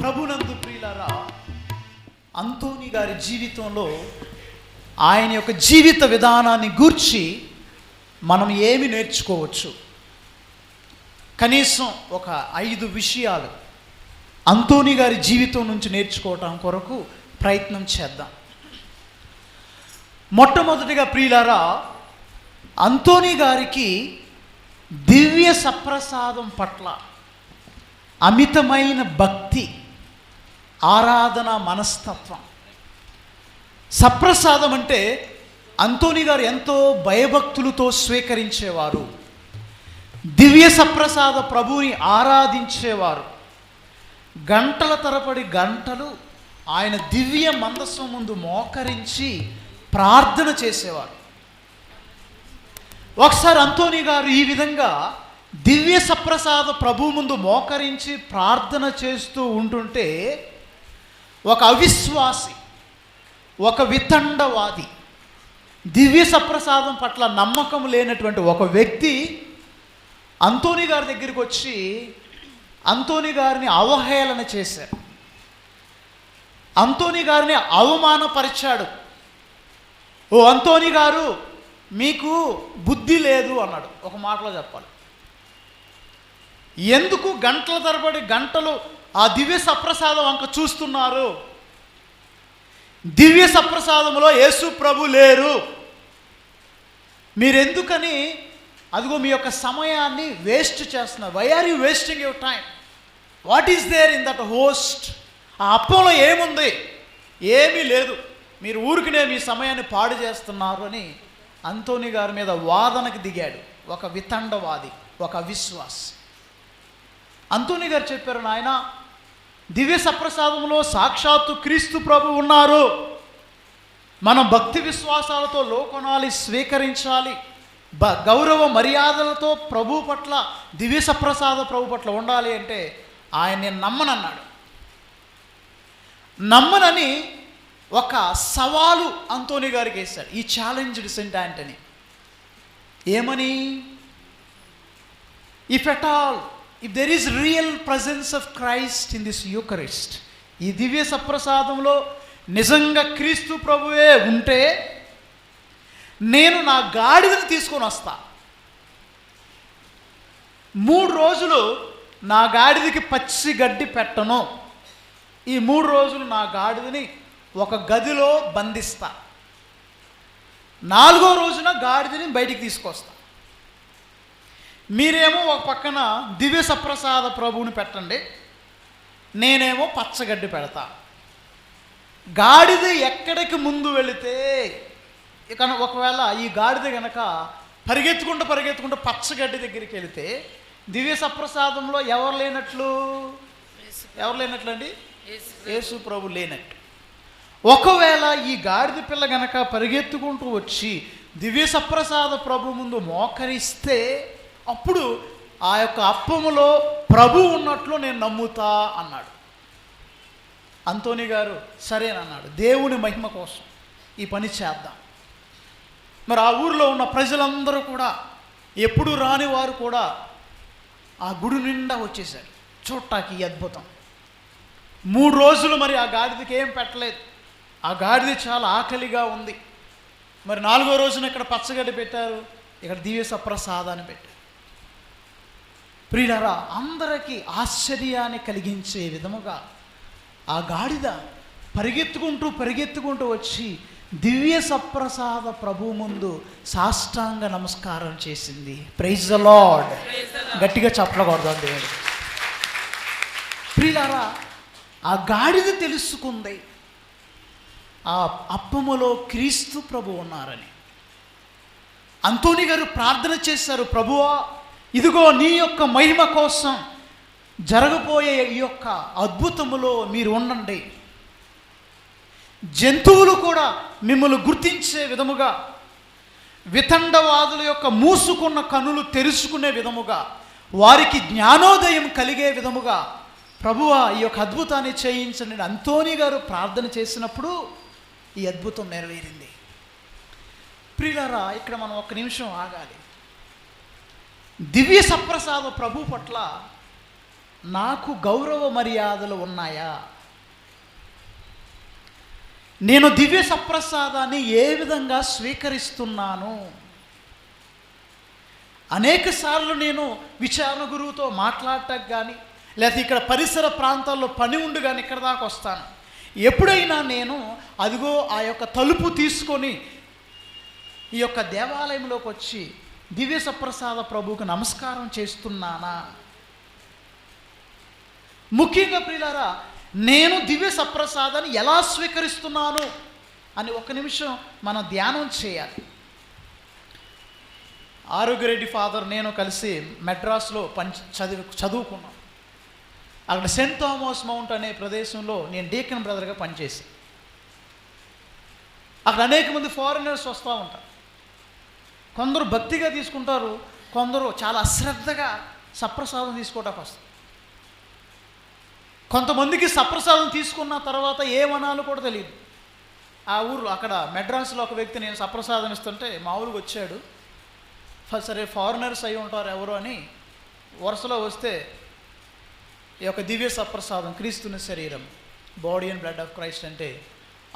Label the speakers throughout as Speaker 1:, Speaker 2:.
Speaker 1: ప్రభునందు ప్రియులారా అంతోని గారి జీవితంలో ఆయన యొక్క జీవిత విధానాన్ని గూర్చి మనం ఏమి నేర్చుకోవచ్చు? కనీసం ఒక ఐదు విషయాలు అంతోని గారి జీవితం నుంచి నేర్చుకోవటం కొరకు ప్రయత్నం చేద్దాం. మొట్టమొదటిగా ప్రియులారా అంతోని గారికి దివ్య సప్రసాదం పట్ల అమితమైన భక్తి ఆరాధన మనస్తత్వం. సప్రసాదం అంటే అంతోని గారు ఎంతో భయభక్తులతో స్వీకరించేవారు. దివ్య సప్రసాద ప్రభువుని ఆరాధించేవారు. గంటల తరబడి గంటలు ఆయన దివ్య మందస్సు ముందు మోకరించి ప్రార్థన చేసేవారు. ఒకసారి అంతోని గారు ఈ విధంగా దివ్య సప్రసాద ప్రభు ముందు మోకరించి ప్రార్థన చేస్తూ ఉంటుంటే ఒక అవిశ్వాసి ఒక వితండవాది దివ్య సప్రసాదం పట్ల నమ్మకం లేనటువంటి ఒక వ్యక్తి అంతోని గారి దగ్గరికి వచ్చి అంతోని గారిని అవహేళన చేశారు అంతోని గారిని అవమానపరిచాడు. ఓ అంతోని గారు మీకు బుద్ధి లేదు అన్నాడు. ఒక మాటలో చెప్పాలి. ఎందుకు గంటల తరబడి గంటలు ఆ దివ్య సప్రసాదం వంక చూస్తున్నారు. దివ్య సప్రసాదంలో యేసు ప్రభు లేరు. మీరెందుకని? అదిగో మీ యొక్క సమయాన్ని వేస్ట్ చేస్తున్నారు why are you wasting your time what is there in that host ఆ అప్పంలో ఏముంది? ఏమీ లేదు. మీరు ఊరికినే మీ సమయాన్ని పాడు చేస్తున్నారు అని అంతోని గారి మీద వాదనకు దిగాడు. ఒక వితండవాది ఒక విశ్వాస్ అంతోని గారు చెప్పారు నాయన దివ్య సప్రసాదంలో సాక్షాత్తు క్రీస్తు ప్రభు ఉన్నారు. మనం భక్తి విశ్వాసాలతో లోకనాలి స్వీకరించాలి. బ గౌరవ మర్యాదలతో ప్రభు పట్ల దివ్య సప్రసాద ప్రభు పట్ల ఉండాలి అంటే ఆయన నేను నమ్మనన్నాడు. నమ్మనని ఒక సవాలు అంతోని గారికి వేశాడు ఈ ఛాలెంజ్డ్ సెంట్ యాంటనీ ఏమని? If at all if there is real presence of Christ in this Eucharist ఈ దివ్య సప్రసాదంలో నిజంగా క్రీస్తు ప్రభువే ఉంటే నేను నా గాడిదని తీసుకొని వస్తా. మూడు రోజులు నా గాడిదకి పచ్చి గడ్డి పెట్టను. ఈ మూడు రోజులు నా గాడిదని ఒక గదిలో బంధిస్తా. నాలుగో రోజున గాడిదని బయటికి తీసుకొస్తా. మీరేమో ఒక పక్కన దివ్య సప్రసాద ప్రభువుని పెట్టండి. నేనేమో పచ్చగడ్డి పెడతా. గాడిద ఎక్కడికి ముందు వెళితే ఇక ఒకవేళ ఈ గాడిద గనక పరిగెత్తుకుంటూ పరిగెత్తుకుంటూ పచ్చగడ్డి దగ్గరికి వెళితే దివ్య సప్రసాదంలో ఎవరు లేనట్లు? ఎవరు లేనట్లు అండి యేసు ప్రభు లేనట్టు. ఒకవేళ ఈ గాడిద పిల్ల గనక పరిగెత్తుకుంటూ వచ్చి దివ్య సప్రసాద ప్రభు ముందు మోకరిస్తే అప్పుడు ఆ యొక్క అప్పములో ప్రభు ఉన్నట్లు నేను నమ్ముతా అన్నాడు. అంతోని గారు సరేనన్నాడు దేవుని మహిమ కోసం ఈ పని చేద్దాం. మరి ఆ ఊరిలో ఉన్న ప్రజలందరూ కూడా ఎప్పుడు రాని వారు కూడా ఆ గుడి నిండా వచ్చేసారు. చూడటానికి అద్భుతం. మూడు రోజులు మరి ఆ గాడిదకి ఏం పెట్టలేదు. ఆ గాడిద చాలా ఆకలిగా ఉంది. మరి నాలుగో రోజున ఇక్కడ పచ్చగడ్డి పెట్టారు. ఇక్కడ దివ్య సప్రసాదాన్ని పెట్టారు. ప్రియులరా అందరికీ ఆశ్చర్యాన్ని కలిగించే విధముగా ఆ గాడిద పరిగెత్తుకుంటూ పరిగెత్తుకుంటూ వచ్చి దివ్య సప్రసాద ప్రభు ముందు సాష్టాంగ నమస్కారం చేసింది. ప్రైజ్ ద లాడ్ గట్టిగా చెప్పకూడదు దేవుడు. ప్రియులారా ఆ గాడిద తెలుసుకుంది. ఆ అప్పములో క్రీస్తు ప్రభు ఉన్నారని. అంతోని గారు ప్రార్థన చేశారు ప్రభువా ఇదిగో నీ యొక్క మహిమ కోసం జరగబోయే ఈ యొక్క అద్భుతములో మీరు ఉండండి. జంతువులు కూడా మిమ్మల్ని గుర్తించే విధముగా వితండవాదుల యొక్క మూసుకున్న కనులు తెరుచుకునే విధముగా వారికి జ్ఞానోదయం కలిగే విధముగా ప్రభువా ఈ యొక్క అద్భుతాన్ని చేయించండి అంతోని గారు ప్రార్థన చేసినప్పుడు ఈ అద్భుతం నెరవేరింది. ప్రియులారా ఇక్కడ మనం ఒక నిమిషం ఆగాలి. దివ్య సప్రసాద ప్రభు పట్ల నాకు గౌరవ మర్యాదలు ఉన్నాయా? నేను దివ్య సప్రసాదాన్ని ఏ విధంగా స్వీకరిస్తున్నాను? అనేక సార్లు నేను విచారణ గురువుతో మాట్లాడటం కానీ లేకపోతే ఇక్కడ పరిసర ప్రాంతాల్లో పని ఉండు కానీ ఇక్కడ దాకా వస్తాను. ఎప్పుడైనా నేను అదిగో ఆ యొక్క తలుపు తీసుకొని ఈ యొక్క దేవాలయంలోకి వచ్చి దివ్య సప్రసాద ప్రభువుకు నమస్కారం చేస్తున్నానా? ముఖ్యంగా ప్రియులారా నేను దివ్య సప్రసాదాన్ని ఎలా స్వీకరిస్తున్నాను అని ఒక నిమిషం మనం ధ్యానం చేయాలి. ఆరోగ్యరెడ్డి ఫాదర్ నేను కలిసి మెడ్రాస్లో పంచ చదివి చదువుకున్నాం. అక్కడ సెయింట్ థామస్ మౌంట్ అనే ప్రదేశంలో నేను డీకన్ బ్రదర్గా పనిచేసి అక్కడ అనేక మంది ఫారినర్స్ వస్తూ ఉంటారు. కొందరు భక్తిగా తీసుకుంటారు కొందరు చాలా అశ్రద్ధగా సప్రసాదం తీసుకోవడానికి వస్తుంది కొంతమందికి సప్రసాదం తీసుకున్న తర్వాత ఏమనాలో కూడా తెలియదు. ఆ ఊర్లో అక్కడ మెడ్రాస్లో ఒక వ్యక్తి నేను సప్రసాదం ఇస్తుంటే మామూలుగా వచ్చాడు. సరే ఫారినర్స్ అయి ఉంటారు ఎవరు అని వరుసలో వస్తే ఈ యొక్క దివ్య సప్రసాదం క్రీస్తుని శరీరం body and blood of Christ అంటే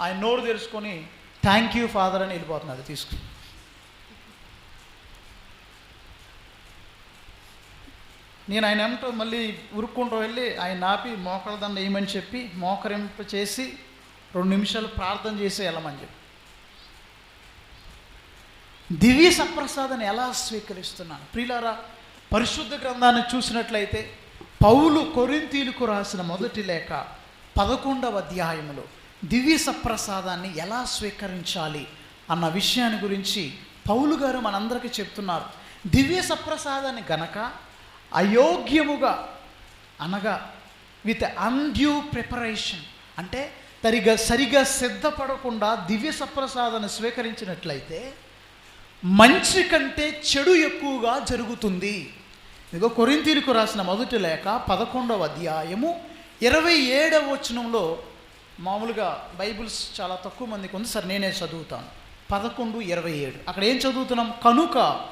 Speaker 1: ఆయన నోరు తెరుచుకొని థ్యాంక్ యూ ఫాదర్ అని వెళ్ళిపోతున్నాడు తీసుకుని. నేను ఆయన ఏమిటో మళ్ళీ ఉరుక్కుంటూ వెళ్ళి ఆయన ఆపి మోకరదండ వేయమని చెప్పి మోకరింప చేసి రెండు నిమిషాలు ప్రార్థన చేసి వెళ్ళమని చెప్పి. దివ్య సప్రసాదాన్ని ఎలా స్వీకరిస్తున్నాను? ప్రియులారా పరిశుద్ధ గ్రంథాన్ని చూసినట్లయితే పౌలు కొరింతీలకు రాసిన మొదటి లేఖ పదకొండవ అధ్యాయంలో దివ్య సప్రసాదాన్ని ఎలా స్వీకరించాలి అన్న విషయాన్ని గురించి పౌలు గారు మనందరికీ చెప్తున్నారు. దివ్య సప్రసాదాన్ని గనక అయోగ్యముగా అనగా విత్ అన్డ్యూ ప్రిపరేషన్ అంటే తరిగా సరిగా సిద్ధపడకుండా దివ్య సప్రసాదాన్ని స్వీకరించినట్లయితే మంచి కంటే చెడు ఎక్కువగా జరుగుతుంది. ఇదిగో కొరింతీలకు రాసిన మొదటి లేఖ పదకొండవ అధ్యాయము ఇరవై ఏడవ వచనంలో మామూలుగా బైబిల్స్ చాలా తక్కువ మందికి ఉంది. సార్ నేనే చదువుతాను. పదకొండు ఇరవై ఏడు. అక్కడ ఏం చదువుతున్నాం? కనుక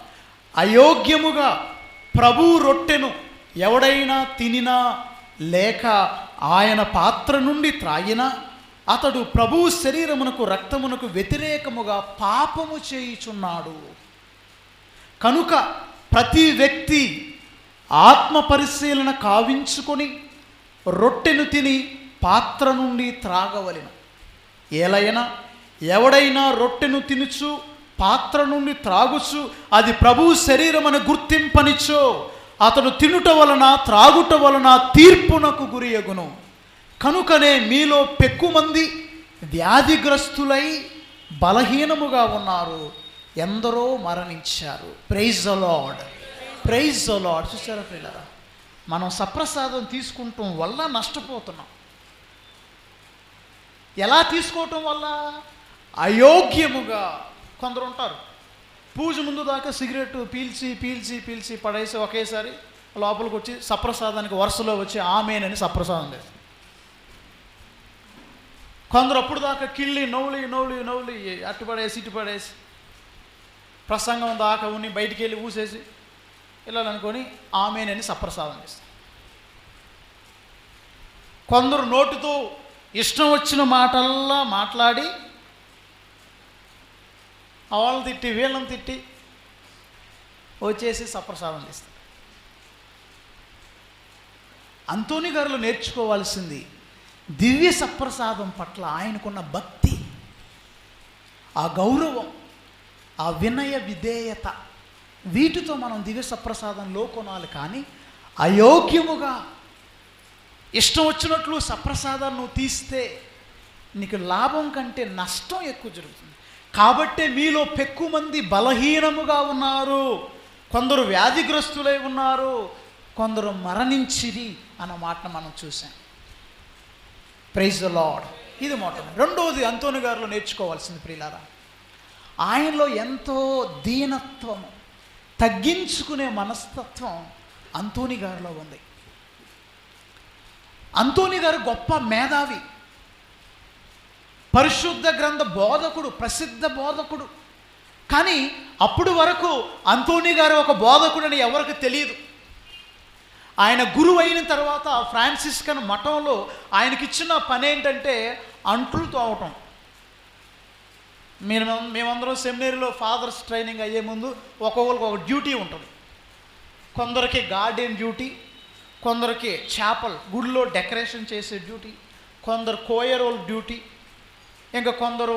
Speaker 1: అయోగ్యముగా ప్రభు రొట్టెను ఎవడైనా తినినా లేక ఆయన పాత్ర నుండి త్రాగినా అతడు ప్రభు శరీరమునకు రక్తమునకు వ్యతిరేకముగా పాపము చేయుచున్నాడు. కనుక ప్రతి వ్యక్తి ఆత్మ పరిశీలన కావించుకొని రొట్టెను తిని పాత్ర నుండి త్రాగవలెను. ఏలైనా ఎవడైనా రొట్టెను తినుచు పాత్ర నుండి త్రాగుచు అది ప్రభు శరీరమని గుర్తింపనిచ్చో. అతడు తినుట వలన త్రాగుట వలన తీర్పునకు గురియగును కనుకనే మీలో పెక్కుమంది వ్యాధిగ్రస్తులై బలహీనముగా ఉన్నారు. ఎందరో మరణించారు. ప్రైజ్ లార్డ్ ప్రైజ్ అలాడ్ చూసారా పిల్లరా మనం సప్రసాదం తీసుకుంటాం వల్ల నష్టపోతున్నాం. ఎలా తీసుకోవటం వల్ల? అయోగ్యముగా కొందరు ఉంటారు. పూజ ముందు దాకా సిగరెట్ పీల్చి పీల్చి పీల్చి పడేసి ఒకేసారి లోపలికి వచ్చి సప్రసాదానికి వరుసలో వచ్చి ఆమెనని సప్రసాదం చేస్తారు. కొందరు అప్పుడు దాకా కిళ్ళి నవ్వులి నవ్వులి నవ్వులి అట్టు పడేసి ఇటు పడేసి ప్రసంగం దాకా ఉన్ని బయటికి వెళ్ళి ఊసేసి వెళ్ళాలనుకొని ఆమెనని సప్రసాదం చేస్తారు. కొందరు నోటితో ఇష్టం వచ్చిన మాటల్లా మాట్లాడి వాళ్ళని తిట్టి వీళ్ళని తిట్టి వచ్చేసి సప్రసాదం చేస్తారు. అంతోని గారులు నేర్చుకోవాల్సింది దివ్య సప్రసాదం పట్ల ఆయనకున్న భక్తి ఆ గౌరవం ఆ వినయ విధేయత వీటితో మనం దివ్య సప్రసాదంలో కొనాలి కానీ అయోగ్యముగా ఇష్టం వచ్చినట్లు సప్రసాదాన్ని నువ్వు తీస్తే నీకు లాభం కంటే నష్టం ఎక్కువ జరుగుతుంది. కాబట్టే మీలో పెక్కు మంది బలహీనముగా ఉన్నారు. కొందరు వ్యాధిగ్రస్తులై ఉన్నారు. కొందరు మరణించిరి అన్న మాటను మనం చూసాం ప్రైజ్ ద లాడ్ ఇది మాట. రెండవది అంతోని గారిలో నేర్చుకోవాల్సింది ప్రియులారా. ఆయనలో ఎంతో దీనత్వము తగ్గించుకునే మనస్తత్వం అంతోని గారిలో ఉంది. అంతోని గారు గొప్ప మేధావి. పరిశుద్ధ గ్రంథ బోధకుడు ప్రసిద్ధ బోధకుడు. కానీ అప్పుడు వరకు అంతోని గారు ఒక బోధకుడని ఎవరికి తెలియదు. ఆయన గురువు అయిన తర్వాత ఫ్రాన్సిస్కన్ మఠంలో ఆయనకిచ్చిన పని ఏంటంటే అంట్లు తోవటం. మేము మేమందరం సెమినరీలో ఫాదర్స్ ట్రైనింగ్ అయ్యే ముందు ఒక్కొక్కరికి ఒక డ్యూటీ ఉంటుంది. కొందరికి గార్డెన్ డ్యూటీ కొందరికి చేపల్ గుడిలో డెకరేషన్ చేసే డ్యూటీ కొందరు కోయరోల్ డ్యూటీ ఇంకా కొందరు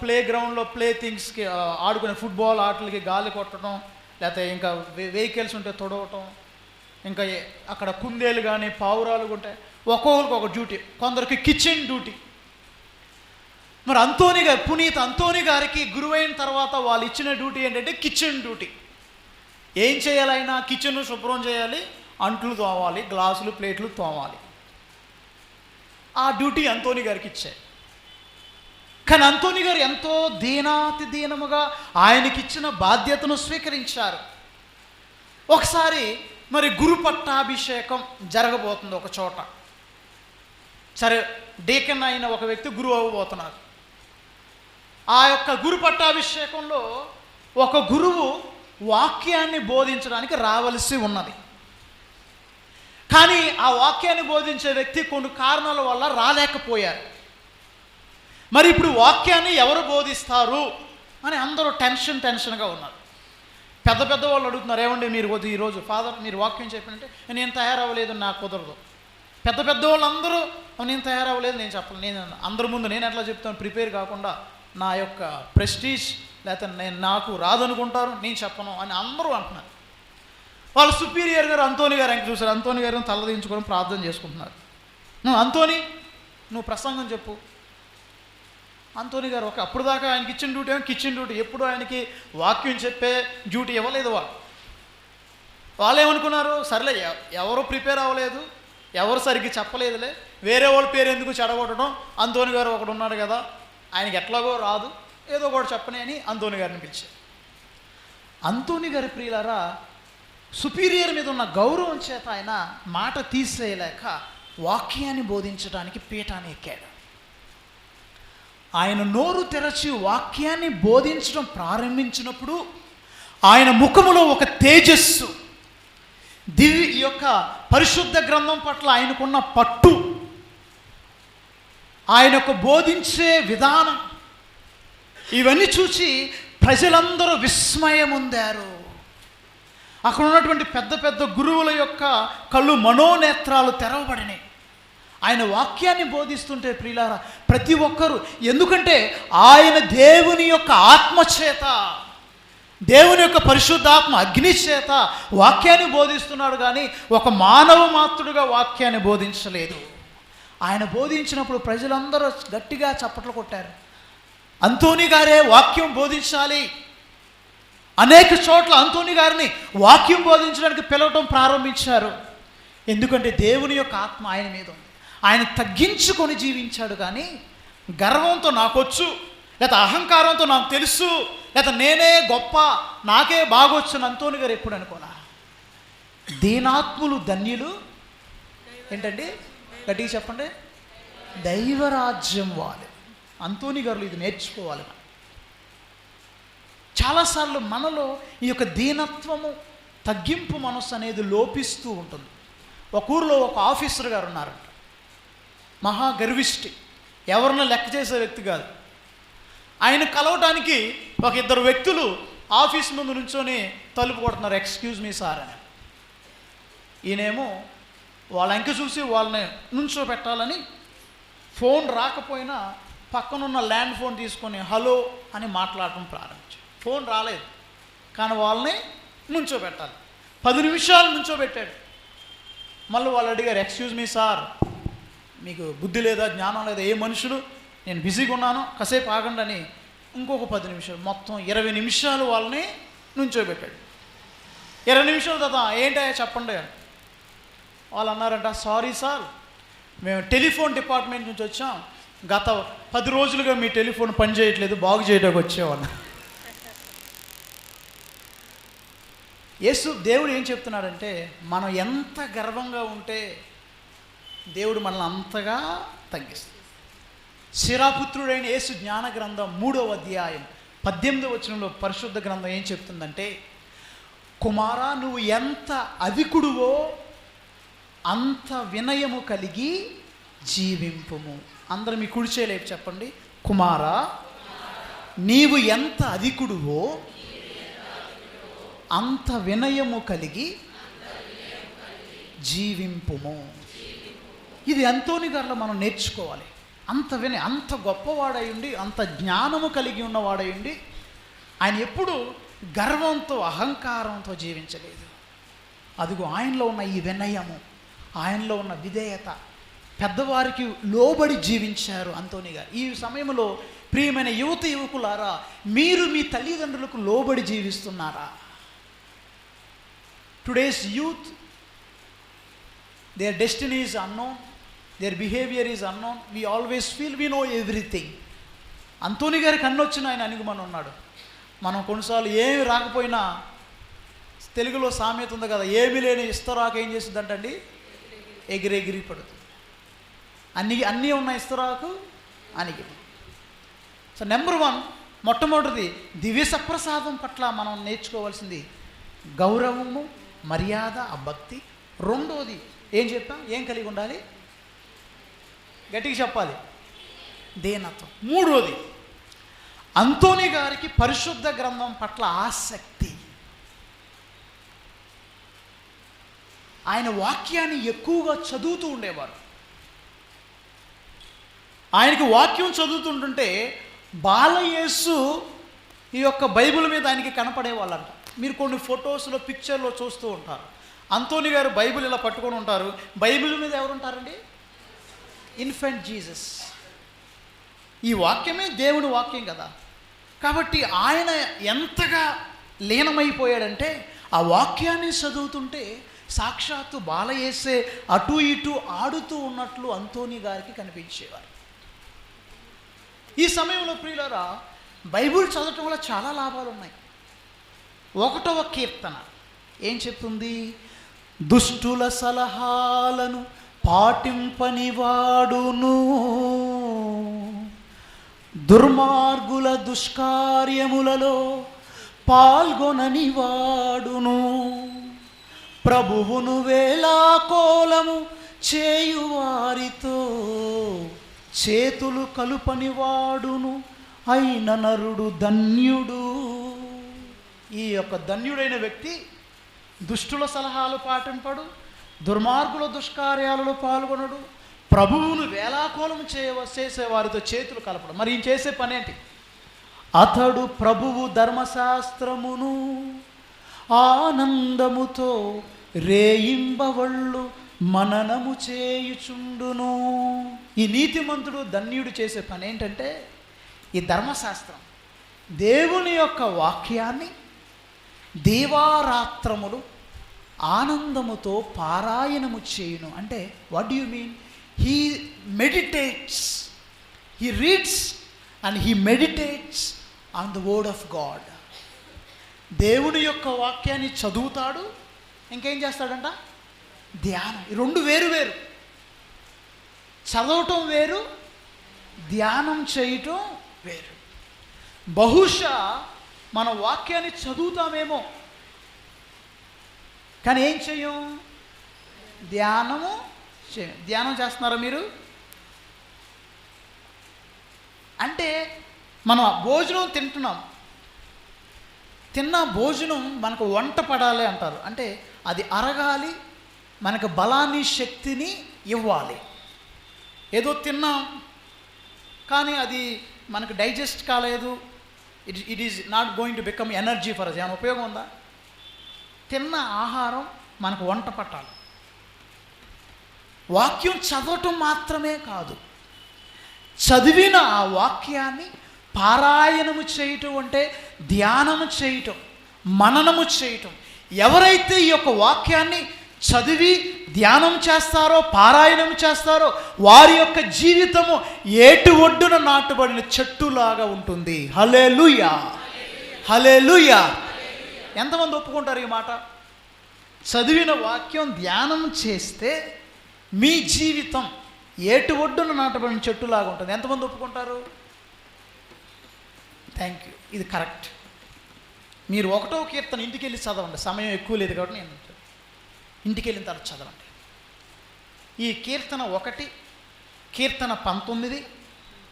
Speaker 1: ప్లే గ్రౌండ్లో ప్లే థింగ్స్కి ఆడుకునే ఫుట్బాల్ ఆటలకి గాలి కొట్టడం లేకపోతే ఇంకా వెహికల్స్ ఉంటే తొడవటం ఇంకా అక్కడ కుందేలు కానీ పావురాలు ఉంటాయి ఒక్కొక్కరికి ఒక డ్యూటీ కొందరికి కిచెన్ డ్యూటీ మరి అంతోని గారు పునీత్ అంతోని గారికి గురువైన తర్వాత వాళ్ళు ఇచ్చిన డ్యూటీ ఏంటంటే కిచెన్ డ్యూటీ ఏం చేయాలైనా కిచెన్ శుభ్రం చేయాలి అంట్లు తోవాలి గ్లాసులు ప్లేట్లు తోవాలి ఆ డ్యూటీ అంతోని గారికి ఇచ్చాయి కానీ అంతోని గారు ఎంతో దీనాతి దీనముగా ఆయనకిచ్చిన బాధ్యతను స్వీకరించారు. ఒకసారి మరి గురు పట్టాభిషేకం జరగబోతుంది ఒక చోట. సరే డీకన్ అయిన ఒక వ్యక్తి గురువు అవ్వబోతున్నారు. ఆ యొక్క గురు పట్టాభిషేకంలో ఒక గురువు వాక్యాన్ని బోధించడానికి రావలసి ఉన్నది. కానీ ఆ వాక్యాన్ని బోధించే వ్యక్తి కొన్ని కారణాల వల్ల రాలేకపోయారు. మరి ఇప్పుడు వాక్యాన్ని ఎవరు బోధిస్తారు? అని అందరూ టెన్షన్ టెన్షన్గా ఉన్నారు. పెద్ద పెద్ద వాళ్ళు అడుగుతున్నారు ఏమండి మీరు కొద్ది ఈరోజు ఫాదర్ మీరు వాక్యం చెప్పినంటే నేను తయారవ్వలేదు నాకు కుదరదు. పెద్ద పెద్ద వాళ్ళందరూ నేను తయారవ్వలేదు నేను చెప్పను నేను అందరి ముందు నేను ఎట్లా చెప్తాను ప్రిపేర్ కాకుండా నా యొక్క ప్రెస్టీజ్ లేకపోతే నేను నాకు రాదనుకుంటారు నేను చెప్పను అని అందరూ అంటున్నారు. వాళ్ళ సుపీరియర్ గారు అంతోని గారు ఇంకా చూసారు? అంతోని గారిని తలదించుకొని ప్రార్థన చేసుకుంటున్నారు. నువ్వు అంతోని నువ్వు ప్రసంగం చెప్పు అంతోని గారు ఒక అప్పుడు దాకా ఆయనకి ఇచ్చిన డ్యూటీ ఏమో కిచెన్ డ్యూటీ. ఎప్పుడు ఆయనకి వాక్యం చెప్పే డ్యూటీ ఇవ్వలేదు వాళ్ళు. వాళ్ళు ఏమనుకున్నారు సర్లే ఎవరు ప్రిపేర్ అవ్వలేదు ఎవరు సరిగ్గా చెప్పలేదులే వేరే వాళ్ళ పేరు ఎందుకు చెడగొట్టడం? అంతోని గారు ఒకడు ఉన్నాడు కదా ఆయనకి ఎట్లాగో రాదు ఏదో ఒకటి చెప్పని అని అంతోని గారిని పిలిచారు. అంతోని గారి ప్రియులారా సుపీరియర్ మీద ఉన్న గౌరవం చేత ఆయన మాట తీసేయలేక వాక్యాన్ని బోధించడానికి పీఠాన్ని ఎక్కాడు. ఆయన నోరు తెరచి వాక్యాన్ని బోధించడం ప్రారంభించినప్పుడు ఆయన ముఖములో ఒక తేజస్సు దివి ఈ యొక్క పరిశుద్ధ గ్రంథం పట్ల ఆయనకున్న పట్టు ఆయన యొక్క బోధించే విధానం ఇవన్నీ చూసి ప్రజలందరూ విస్మయం అక్కడ ఉన్నటువంటి పెద్ద పెద్ద గురువుల యొక్క కళ్ళు మనోనేత్రాలు తెరవబడినాయి. ఆయన వాక్యాన్ని బోధిస్తుంటే ప్రియులారా ప్రతి ఒక్కరూ ఎందుకంటే ఆయన దేవుని యొక్క ఆత్మచేత దేవుని యొక్క పరిశుద్ధాత్మ అగ్ని చేత వాక్యాన్ని బోధిస్తున్నాడు కానీ ఒక మానవ మాత్రుడుగా వాక్యాన్ని బోధించలేదు. ఆయన బోధించినప్పుడు ప్రజలందరూ గట్టిగా చప్పట్లు కొట్టారు. అంతోని గారే వాక్యం బోధించాలి. అనేక చోట్ల అంతోని గారిని వాక్యం బోధించడానికి పిలవటం ప్రారంభించారు. ఎందుకంటే దేవుని యొక్క ఆత్మ ఆయన మీద ఉంది. ఆయన తగ్గించుకొని జీవించాడు కానీ గర్వంతో నాకొచ్చు లేదా అహంకారంతో నాకు తెలుసు లేదా నేనే గొప్ప నాకే బాగొచ్చు అంతోని గారు ఎప్పుడు అనుకోనా దీనాత్ములు ధన్యులు ఏంటండి? గట్టిగా చెప్పండి. దైవరాజ్యం వాళ్ళు అంతోని గారు ఇది నేర్చుకోవాలి. చాలాసార్లు మనలో ఈ యొక్క దీనత్వము తగ్గింపు మనస్సు అనేది లోపిస్తూ ఉంటుంది. ఒక ఊరిలో ఒక ఆఫీసర్ గారు ఉన్నారంట మహా గర్విష్టి లెక్క చేసే వ్యక్తి కాదు. ఆయన కలవటానికి ఒక ఇద్దరు వ్యక్తులు ఆఫీస్ ముందు నుంచొని తలుపు కొడుతున్నారు ఎక్స్క్యూజ్ మీ సార్ అని. ఈయనేమో వాళ్ళ అంక చూసి వాళ్ళని నుంచో పెట్టాలని ఫోన్ రాకపోయినా పక్కనున్న ల్యాండ్ ఫోన్ తీసుకొని హలో అని మాట్లాడటం ప్రారంభించాడు ఫోన్ రాలేదు కానీ వాళ్ళని నుంచో పెట్టాలి పది నిమిషాలు నుంచో పెట్టాడు మళ్ళీ వాళ్ళు అడిగారు ఎక్స్క్యూజ్ మీ సార్ మీకు బుద్ధి లేదా జ్ఞానం లేదా ఏ మనుషులు నేను బిజీగా ఉన్నాను కాసేపు ఆగండి అని ఇంకొక పది నిమిషాలు మొత్తం ఇరవై నిమిషాలు వాళ్ళని నుంచోబెట్టాడు. ఇరవై నిమిషాలు తర్వాత ఏంటయ్యా చెప్పండి వాళ్ళు అన్నారంట సారీ సార్ మేము టెలిఫోన్ డిపార్ట్మెంట్ నుంచి వచ్చాం. గత పది రోజులుగా మీ టెలిఫోన్ పనిచేయట్లేదు బాగు చేయడానికి వచ్చేవాళ్ళు యేసు దేవుడు ఏం చెప్తున్నాడంటే మనం ఎంత గర్వంగా ఉంటే దేవుడు మనల్ని అంతగా తగ్గిస్తుంది. శిరాపుత్రుడైన యేసు జ్ఞాన గ్రంథం మూడవ అధ్యాయం పద్దెనిమిదవ వచనంలో పరిశుద్ధ గ్రంథం ఏం చెప్తుందంటే కుమారా నువ్వు ఎంత అధికుడువో అంత వినయము కలిగి జీవింపుము. అందరూ మీ కుడిచేలేపు చెప్పండి కుమారా నీవు ఎంత అధికుడువో అంత వినయము కలిగి జీవింపుము. ఇది ఎంతోని గారిలో మనం నేర్చుకోవాలి. అంత విని అంత గొప్పవాడయుండి అంత జ్ఞానము కలిగి ఉన్నవాడయుండి ఆయన ఎప్పుడు గర్వంతో అహంకారంతో జీవించలేదు. అదిగో ఆయనలో ఉన్న ఈ వినయము ఆయనలో ఉన్న విధేయత పెద్దవారికి లోబడి జీవించారు అంతోని గారు. ఈ సమయంలో ప్రియమైన యువత యువకులారా మీరు మీ తల్లిదండ్రులకు లోబడి జీవిస్తున్నారా? Today's youth their destiny is unknown their behaviour is unknown we always feel we know everything Antony గారికి అన్నొచ్చిన ఆయన అణిగుమని ఉన్నాడు. మనం కొన్నిసార్లు ఏమి రాకపోయినా తెలుగులో సామెత ఉంది కదా ఏమీ లేని ఇస్తరాకు ఏం చేస్తుందంటండి? ఎగిరెగిరి పడుతుంది అన్ని అన్నీ ఉన్న ఇస్తరాకు అనిగి సో నెంబర్ వన్ మొట్టమొదటిది దివ్య సప్రసాదం పట్ల మనం నేర్చుకోవాల్సింది గౌరవము మర్యాద ఆ భక్తి రెండోది ఏం చెప్పాం? ఏం కలిగి ఉండాలి? గట్టిగా చెప్పాలి. దేనత్వం? మూడోది అంతోని గారికి పరిశుద్ధ గ్రంథం పట్ల ఆసక్తి. ఆయన వాక్యాన్ని ఎక్కువగా చదువుతూ ఉండేవారు. ఆయనకి వాక్యం చదువుతుంటుంటే బాలయేసు ఈ యొక్క బైబిల్ మీద ఆయనకి కనపడేవాళ్ళంట. మీరు కొన్ని ఫొటోస్లో పిక్చర్లో చూస్తూ ఉంటారు. అంతోని గారు బైబిల్ ఇలా పట్టుకొని ఉంటారు. బైబిల్ మీద ఎవరు ఉంటారండి ఇన్ఫెంట్ జీసస్ ఈ వాక్యమే దేవుడు వాక్యం కదా. కాబట్టి ఆయన ఎంతగా లీనమైపోయాడంటే ఆ వాక్యాన్ని చదువుతుంటే సాక్షాత్తు బాలయేసే అటు ఇటు ఆడుతూ ఉన్నట్లు అంతోని గారికి కనిపించేవారు. ఈ సమయంలో ప్రియులరా బైబిల్ చదవటం వల్ల చాలా లాభాలు ఉన్నాయి. ఒకటవ కీర్తన. ఏం చెప్తుంది? దుష్టుల సలహాలను పాటింపనివాడును. దుర్మార్గుల దుష్కార్యములలో పాల్గొనని వాడును ప్రభువును వేలాకోలము చేయువారితో చేతులు కలుపని వాడును అయిన నరుడు ధన్యుడు. ఈ యొక్క ధన్యుడైన వ్యక్తి దుష్టుల సలహాలు పాటింపడు దుర్మార్గుల దుష్కార్యాలలో పాల్గొనడు. ప్రభువును వేలాకోలం చేయ చేసేవారితో చేతులు కలపడు. మరి ఈయన చేసే పని ఏంటి? అతడు ప్రభువు ధర్మశాస్త్రమును ఆనందముతో రేయింబవళ్ళు మననము చేయుచుండును. ఈ నీతిమంతుడు ధన్యుడు చేసే పని ఏంటంటే ఈ ధర్మశాస్త్రం. దేవుని యొక్క వాక్యాన్ని దీవారాత్రములు ఆనందముతో పారాయణము చేయును. అంటే what you mean he meditates he reads and he meditates on the word of God దేవుని యొక్క వాక్యాన్ని చదువుతాడు ఇంకేం చేస్తాడంట? ధ్యానం. ఈ రెండు వేరు వేరు. చదవటం వేరు ధ్యానం చేయటం వేరు. బహుశా మన వాక్యాన్ని చదువుతామేమో. కానీ ఏం చేయం ధ్యానము చేయం. ధ్యానం చేస్తున్నారా మీరు? అంటే మనం భోజనం తింటున్నాం. తిన్న భోజనం మనకు వంట పడాలి అంటారు. అంటే అది అరగాలి మనకు బలాన్ని శక్తిని ఇవ్వాలి. ఏదో తిన్నాం కానీ అది మనకు డైజెస్ట్ కాలేదు. It it is not going to become energy for us. ఏమైనా ఉపయోగం ఉందా? తిన్న ఆహారం మనకు వంట పట్టాలి. వాక్యం చదవటం మాత్రమే కాదు. చదివిన ఆ వాక్యాన్ని పారాయణము చేయటం అంటే ధ్యానము చేయటం మననము చేయటం. ఎవరైతే ఈ యొక్క వాక్యాన్ని చదివి ధ్యానం చేస్తారో పారాయణం చేస్తారో వారి యొక్క జీవితము ఏటు ఒడ్డున నాటుబడిన చెట్టులాగా ఉంటుంది. హలే లూయా హలే లూయా ఎంతమంది ఒప్పుకుంటారు ఈ మాట? చదివిన వాక్యం ధ్యానం చేస్తే మీ జీవితం ఏటు ఒడ్డున నాటబడిన చెట్టులాగా ఉంటుంది. ఎంతమంది ఒప్పుకుంటారు? థ్యాంక్ యూ ఇది కరెక్ట్ మీరు ఒకటో కీర్తన ఇంటికి వెళ్ళి చదవండి. సమయం ఎక్కువ లేదు కాబట్టి నేను ఇంటికి వెళ్ళిన తర్వాత చదవండి. ఈ కీర్తన ఒకటి కీర్తన పంతొమ్మిది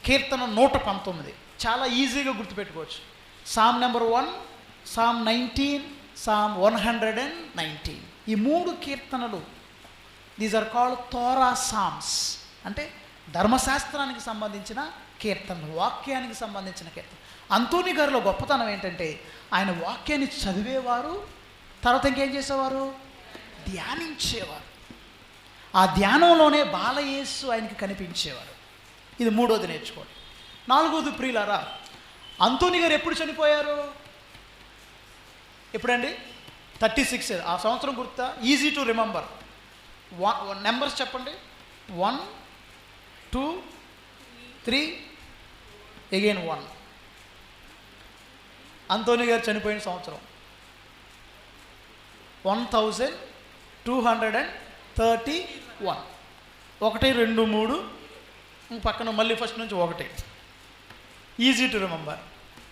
Speaker 1: కీర్తన నూట పంతొమ్మిది. చాలా ఈజీగా గుర్తుపెట్టుకోవచ్చు. Psalm number one psalm nineteen psalm one hundred and nineteen ఈ మూడు కీర్తనలు these are called Torah psalms అంటే ధర్మశాస్త్రానికి సంబంధించిన కీర్తనలు వాక్యానికి సంబంధించిన కీర్తన అంతోని గారిలో గొప్పతనం ఏంటంటే ఆయన వాక్యాన్ని చదివేవారు తర్వాత ఇంకేం చేసేవారు? ధ్యానించేవారు. ఆ ధ్యానంలోనే బాలయేసు ఆయనకి కనిపించేవారు. ఇది మూడోది నేర్చుకోండి. నాలుగోది ప్రియులారా అంతోని గారు ఎప్పుడు చనిపోయారు? ఎప్పుడండి? Thirty six. ఆ సంవత్సరం గుర్తా? Easy to remember one numbers చెప్పండి. One two three again one Antony గారు చనిపోయిన సంవత్సరం. One thousand two hundred and thirty one. ఒకటి రెండు మూడు. పక్కన మళ్ళీ ఫస్ట్ నుంచి ఒకటి. ఈజీ టు రిమెంబర్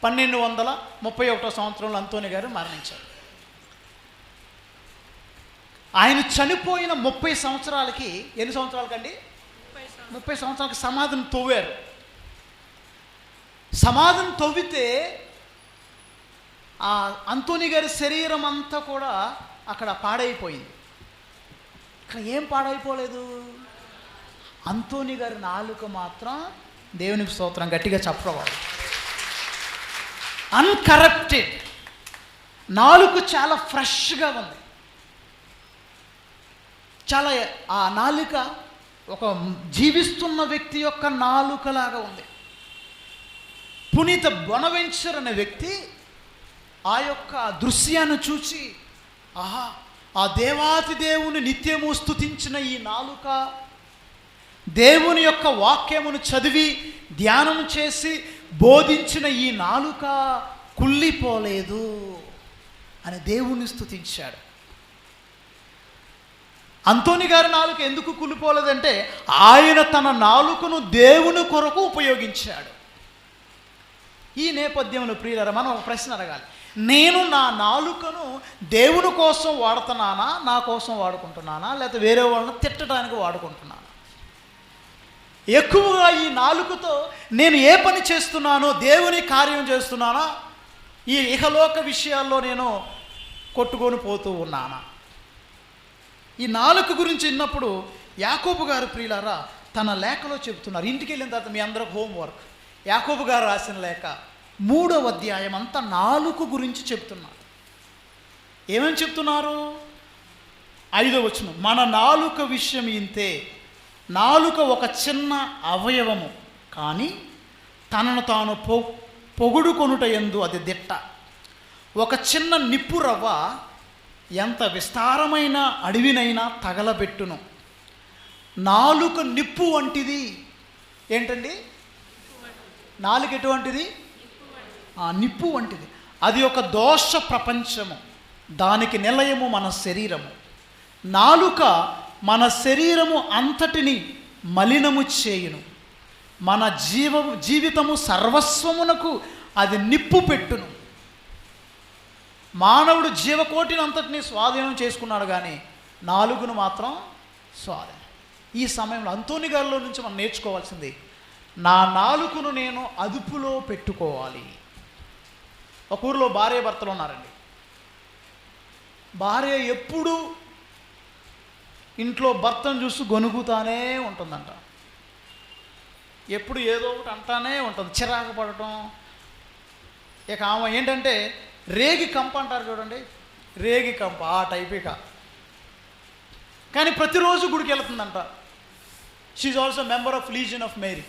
Speaker 1: పన్నెండు వందల ముప్పై ఒకటో సంవత్సరంలో అంతోని గారు మరణించారు. ఆయన చనిపోయిన ముప్పై సంవత్సరాలకి ఎన్ని సంవత్సరాలకండి? ముప్పై సంవత్సరాలకి సమాధిని తవ్వారు. సమాధిని తవ్వితే ఆ అంతోని గారి శరీరం అంతా కూడా అక్కడ పాడైపోయింది. ఇక్కడ ఏం పాడైపోలేదు? అంతోని గారి నాలుక మాత్రం దేవునికి స్తోత్రం గట్టిగా చెప్పవాడు అన్కరప్టెడ్ నాలుక చాలా ఫ్రెష్గా ఉంది. చాలా ఆ నాలుక ఒక జీవిస్తున్న వ్యక్తి యొక్క నాలుకలాగా ఉంది. పునీత బొనవెంచర్ అనే వ్యక్తి ఆ యొక్క దృశ్యాన్ని చూచి ఆహా ఆ దేవాతి దేవుని నిత్యము స్తుతించిన ఈ నాలుక దేవుని యొక్క వాక్యమును చదివి ధ్యానం చేసి బోధించిన ఈ నాలుక కుళ్ళిపోలేదు అని దేవుణ్ణి స్థుతించాడు అంతోని గారి నాలుక ఎందుకు కుళ్ళిపోలేదంటే ఆయన తన నాలుకను దేవుని కొరకు ఉపయోగించాడు. ఈ నేపథ్యంలో ప్రియులరా మనం ఒక ప్రశ్న అడగాలి. నేను నా నాలుకను దేవుని కోసం వాడుతున్నానా నా కోసం వాడుకుంటున్నానా లేకపోతే వేరే వాళ్ళని తిట్టడానికి వాడుకుంటున్నానా? ఎక్కువగా ఈ నాలుకతో నేను ఏ పని చేస్తున్నానో దేవుని కార్యం చేస్తున్నానా? ఈ ఇహలోక విషయాల్లో నేను కొట్టుకొని పోతూ ఉన్నానా? ఈ నాలుక గురించి విన్నప్పుడు యాకోబు గారు ప్రియులారా తన లేఖలో చెబుతున్నారు. ఇంటికి వెళ్ళిన తర్వాత మీ అందరికి హోంవర్క్. యాకోబు గారు రాసిన లేఖ మూడవ అధ్యాయం అంతా నాలుక గురించి చెప్తున్నారు ఏమని చెప్తున్నారు ఐదో వచ్చిన మన నాలుక విషయం ఇంతే నాలుక ఒక చిన్న అవయవము కానీ తనను తాను పొ పొగుడుకొనుట ఎందు అది దిట్ట. ఒక చిన్న నిప్పు రవ్వ ఎంత విస్తారమైన అడవినైనా తగలబెట్టును. నాలుక నిప్పు వంటిది. ఏంటండి? నాలుక ఎటువంటిది? ఆ నిప్పు వంటిది. అది ఒక దోష ప్రపంచము. దానికి నిలయము మన శరీరము. నాలుక మన శరీరము అంతటిని మలినము చేయును. మన జీవ జీవితము సర్వస్వమునకు అది నిప్పు పెట్టును. మానవుడు జీవకోటిని అంతటిని స్వాధీనం చేసుకున్నాడు కానీ నాలుగును మాత్రం స్వాధీనం. ఈ సమయంలో అంతోని గారిలో నుంచి మనం నేర్చుకోవాల్సింది నా నాలుగును నేను అదుపులో పెట్టుకోవాలి. ఒక ఊరిలో భార్య భర్తలు ఉన్నారండి. భార్య ఎప్పుడు ఇంట్లో భర్తను చూస్తూ గొనుగుతానే ఉంటుందంట. ఎప్పుడు ఏదో ఒకటి అంటానే ఉంటుంది. చిరాకు పడటం. ఇక ఆమె ఏంటంటే రేగి కంప అంటారు చూడండి. రేగి కంప ఆ టైప్ ఇక. కానీ ప్రతిరోజు గుడికి వెళ్తుందంట. She's also member of Legion of Mary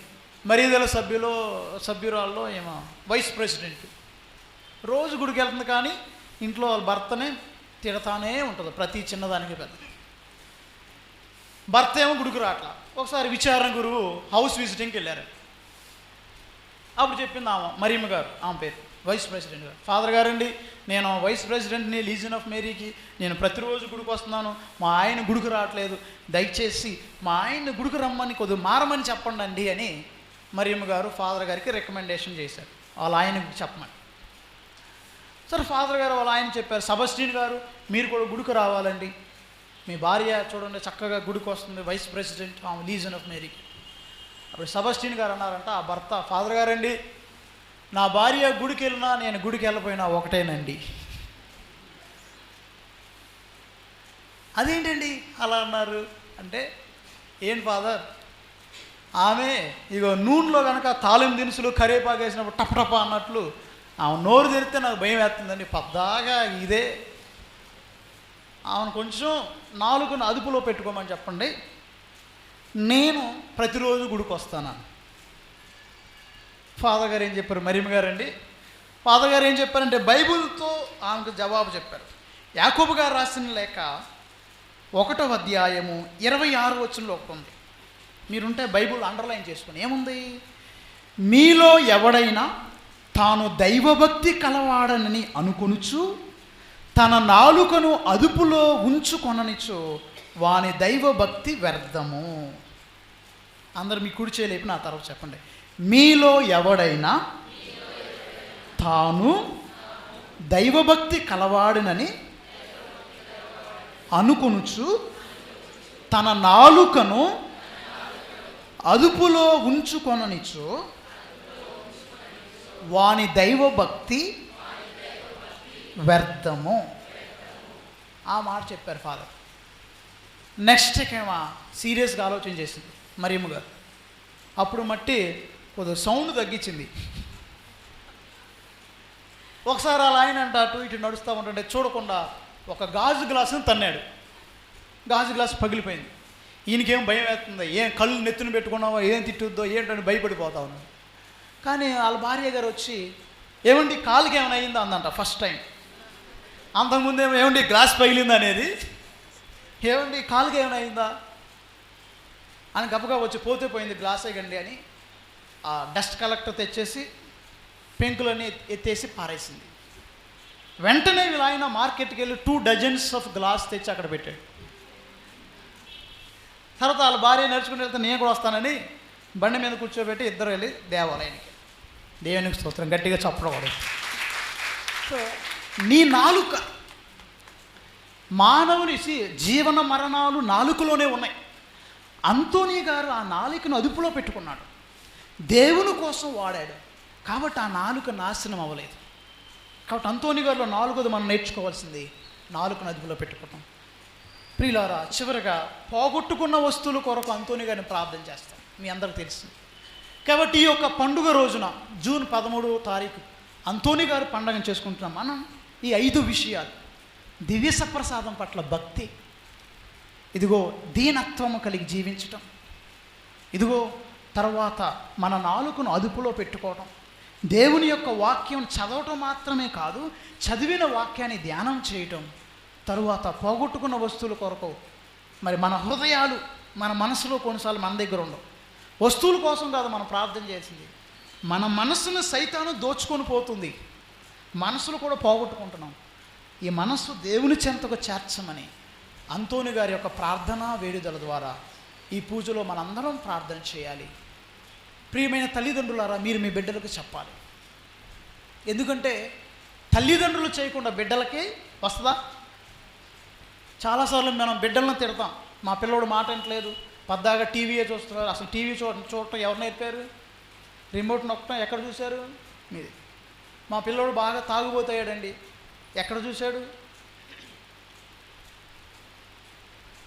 Speaker 1: మరీదల సభ్యులో సభ్యురాల్లో ఏమో వైస్ ప్రెసిడెంట్ రోజు గుడికి వెళ్తుంది కానీ ఇంట్లో వాళ్ళ భర్తనే తిడతానే ఉంటుంది. ప్రతి చిన్నదానికి పెద్ద. భర్త ఏమో గుడికి రావట్ల. ఒకసారి విచారణ గురువు హౌస్ విజిటింగ్కి వెళ్ళారు. అప్పుడు చెప్పింది ఆమె మరీమ్మ గారు ఆమె పేరు వైస్ ప్రెసిడెంట్ గారు. ఫాదర్ గారండి నేను వైస్ ప్రెసిడెంట్ని లీజన్ ఆఫ్ మేరీకి నేను ప్రతిరోజు గుడికి వస్తున్నాను. మా ఆయన గుడికి రావట్లేదు. దయచేసి మా ఆయన గుడికి రమ్మని కొద్ది మారమని చెప్పండి అండి అని మరియమ్మ గారు ఫాదర్ గారికి రికమెండేషన్ చేశారు. వాళ్ళ ఆయనకి చెప్పమని. సరే ఫాదర్ గారు వాళ్ళ ఆయన చెప్పారు. సబస్టీన్ గారు మీరు కూడా గుడికి రావాలండి. మీ భార్య చూడండి చక్కగా గుడికి వస్తుంది వైస్ ప్రెసిడెంట్ ఆమె లీజన్ ఆఫ్ మేరీ అప్పుడు సబస్టిన్ గారు అన్నారంట ఆ భర్త ఫాదర్ గారండి నా భార్య గుడికి వెళ్ళినా నేను గుడికి వెళ్ళిపోయినా ఒకటేనండి. అదేంటండి అలా అన్నారు? అంటే ఏం ఫాదర్ ఆమె ఇగో నూనెలో కనుక తాలిం దినుసులు కరేపాకు వేసినప్పుడు టపటప అన్నట్లు ఆమె నోరు తెరిస్తే నాకు భయం వేస్తుందండి. పద్దాగా ఇదే ఆమెను కొంచెం నాలుగును అదుపులో పెట్టుకోమని చెప్పండి. నేను ప్రతిరోజు గుడికి వస్తాను ఫాదర్ గారు ఏం చెప్పారు? మరిమ గారండి. ఫాదర్ గారు ఏం చెప్పారంటే బైబిల్తో ఆమెకు జవాబు చెప్పారు. యాకోబు గారు రాసిన లేఖ ఒకటో అధ్యాయము ఇరవై ఆరు వచనంలో ఒకటి ఉంది. మీరుంటే బైబిల్ అండర్లైన్ చేసుకుని ఏముంది? మీలో ఎవడైనా తాను దైవభక్తి కలవాడనని అనుకొనుచు తన నాలుకను అదుపులో ఉంచుకొననిచో వాని దైవభక్తి వ్యర్థము. అందరు మీ కుడి చేయలేపి నా తర్వాత చెప్పండి. మీలో ఎవడైనా తాను దైవభక్తి కలవాడినని అనుకొనుచు తన నాలుకను అదుపులో ఉంచుకొననిచు వాని దైవభక్తి వ్యర్థము. ఆ మాట చెప్పారు ఫాదర్. నెక్స్ట్ ఏమో సీరియస్గా ఆలోచన చేసింది మరియమ్మ గారు. అప్పుడు మట్టి కొద్దిగా సౌండ్ తగ్గించింది. ఒకసారి అలా ఆయన అంట అటు ఇటు నడుస్తూ ఉంటుంటే చూడకుండా ఒక గాజు గ్లాసుని తన్నాడు. గాజు గ్లాసు పగిలిపోయింది. ఈయనకేం భయం వేస్తుంది ఏం కళ్ళు నెత్తున పెట్టుకున్నావో ఏం తిట్టుద్దో ఏంటని భయపడిపోతా ఉన్నాడు. కానీ వాళ్ళ భార్య గారు వచ్చి ఏమండి కాలుకి ఏమైనా అయిందో అందంట ఫస్ట్ టైం. అంతకుముందు ఏమో ఏమండి గ్లాస్ పగిలింది అనేది? ఏమండి కాలుకి ఏమైనా అయిందా? అని గబగా వచ్చి పోతే పోయింది గ్లాస్ అయ్యండి అని ఆ డస్ట్ కలెక్టర్ తెచ్చేసి పెంకులని ఎత్తేసి పారేసింది. వెంటనే వీళ్ళు ఆయన మార్కెట్కి వెళ్ళి టూ డజన్స్ ఆఫ్ గ్లాస్ తెచ్చి అక్కడ పెట్టాడు. తర్వాత వాళ్ళ భార్య నడుచుకుని వెళ్తే నేను కూడా వస్తానని బండి మీద కూర్చోబెట్టి ఇద్దరు వెళ్ళి దేవాలయానికి. దేవునికి స్తోత్రం గట్టిగా చప్పడకూడదు సో నీ నాలుక. మానవుని జీవన మరణాలు నాలుకలోనే ఉన్నాయి. అంతోనీ గారు ఆ నాలుకను అదుపులో పెట్టుకున్నాడు. దేవుని కోసం వాడాడు. కాబట్టి ఆ నాలుక నాశనం అవ్వలేదు. కాబట్టి అంతోని గారిలో నాలుగోది మనం నేర్చుకోవాల్సింది నాలుకను అదుపులో పెట్టుకోవటం. ప్రియులారా చివరిగా పోగొట్టుకున్న వస్తువుల కొరకు అంతోని గారిని ప్రార్థన చేస్తాం. మీ అందరికి తెలుసు. కాబట్టి ఈ యొక్క పండుగ రోజున జూన్ పదమూడవ తారీఖు అంతోని గారు పండుగను చేసుకుంటున్నాం. మనం ఈ ఐదు విషయాలు. దివ్య సప్రసాదం పట్ల భక్తి. ఇదిగో దీనత్వము కలిగి జీవించటం. ఇదిగో తర్వాత మన నాలుకను అదుపులో పెట్టుకోవటం. దేవుని యొక్క వాక్యం చదవటం మాత్రమే కాదు చదివిన వాక్యాన్ని ధ్యానం చేయటం. తరువాత పోగొట్టుకున్న వస్తువుల కొరకు మరి మన హృదయాలు మన మనసులో కొన్నిసార్లు మన దగ్గర ఉండవు. వస్తువుల కోసం కాదు మనం ప్రార్థన చేసింది. మన మనసును సైతాను దోచుకొని పోతుంది. మనసులు కూడా పోగొట్టుకుంటున్నాం. ఈ మనస్సు దేవుని చెంతకు చేర్చమని అంతోని గారి యొక్క ప్రార్థనా వేడుదల ద్వారా ఈ పూజలో మనందరం ప్రార్థన చేయాలి. ప్రియమైన తల్లిదండ్రులారా మీరు మీ బిడ్డలకు చెప్పాలి. ఎందుకంటే తల్లిదండ్రులు చేయకుండా బిడ్డలకి వస్తుందా? చాలాసార్లు మనం బిడ్డలను తిడతాం. మా పిల్లోడు మాట వింటలేదు పద్దాగా టీవీయే చూస్తున్నారు. అసలు టీవీ చూ చూడటం ఎవరు నేర్పారు? రిమోట్ నొక్కటం ఎక్కడ చూశారు? మీది. మా పిల్లోడు బాగా తాగుబోతాయాడండి ఎక్కడ చూశాడు?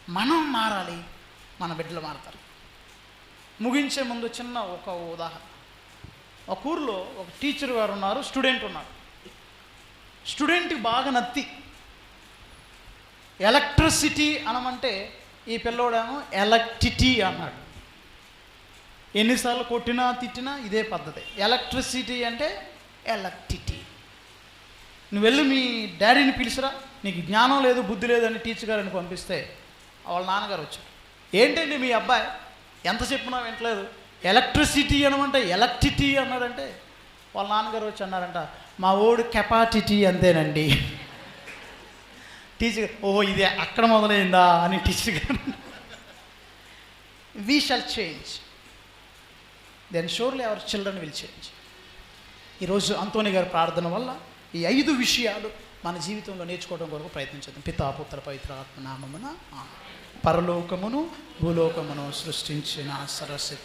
Speaker 1: మనం మారాలి మన బిడ్డలు మారతారు. ముగించే ముందు చిన్న ఒక ఉదాహరణ. ఒక ఊర్లో ఒక టీచర్ గారు ఉన్నారు స్టూడెంట్ ఉన్నారు. స్టూడెంట్కి బాగా నత్తి. ఎలక్ట్రిసిటీ అనమంటే ఈ పిల్లోడేమో ఎలక్ట్రిటీ అన్నాడు. ఎన్నిసార్లు కొట్టినా తిట్టినా ఇదే పద్ధతి. ఎలక్ట్రిసిటీ అంటే ఎలక్ట్రిటీ. నువ్వు వెళ్ళి మీ డాడీని పిలిచిరా నీకు జ్ఞానం లేదు బుద్ధి లేదని టీచర్ గారిని పంపిస్తే వాళ్ళ నాన్నగారు వచ్చారు. ఏంటండి మీ అబ్బాయి? ఎంత చెప్పినా వింటలేదు. ఎలక్ట్రిసిటీ అనమంటే ఎలక్ట్రిటీ అన్నాడంటే వాళ్ళ నాన్నగారు వచ్చి అన్నారంట మా ఓడు కెపాసిటీ అంతేనండి. టీచర్ ఓహో ఇది అక్కడ మొదలైందా? అని టీచర్ గారు we shall change then surely our children will change ఈరోజు అంతోని గారి ప్రార్థన వల్ల ఈ ఐదు విషయాలు మన జీవితంలో నేర్చుకోవడం కొరకు ప్రయత్నించదు పితాపుత్ర పవిత్ర ఆత్మనామమున పరలోకమును భూలోకమును సృష్టించిన సరస్వతి